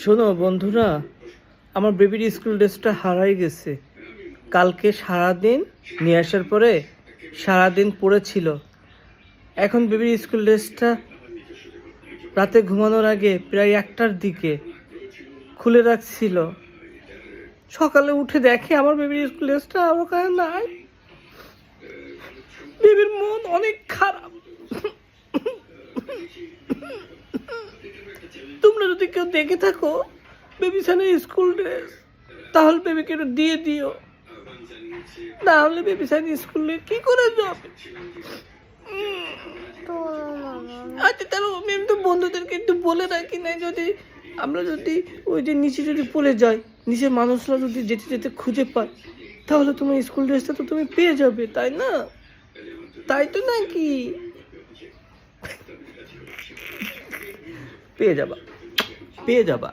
শোনো, বন্ধুরা, আমার বেবির স্কুল ড্রেসটা হারাই গেছে। কালকে সারাদিন নিয়ে আসার পরে সারাদিন পড়েছিল এখন বেবির স্কুল ড্রেসটা রাতে ঘুমানোর আগে প্রায় একটার দিকে খুলে রাখছিল। সকালে উঠে দেখে আমার বেবির স্কুল ড্রেসটা ওখানে নাই। বেবির মন অনেক খারাপ। যদি কেউ দেখে থাকো বেবি সানের স্কুল ড্রেস তাহলে বেবিকে একটু দিয়ে দিও। না হলে বেবি সান স্কুলে কি করে যাবে আচ্ছা তাহলে আমি তো বন্ধুদেরকে একটু বলে রাখি না যদি আমরা যদি ওই যে নিচে যদি পড়ে যাই নিচের মানুষরা যদি যেতে যেতে খুঁজে পায় তাহলে তোমার স্কুল ড্রেসটা তো তুমি পেয়ে যাবে তাই না? তাই তো নাকি? পেয়ে যাবা। পেয়ে যাবা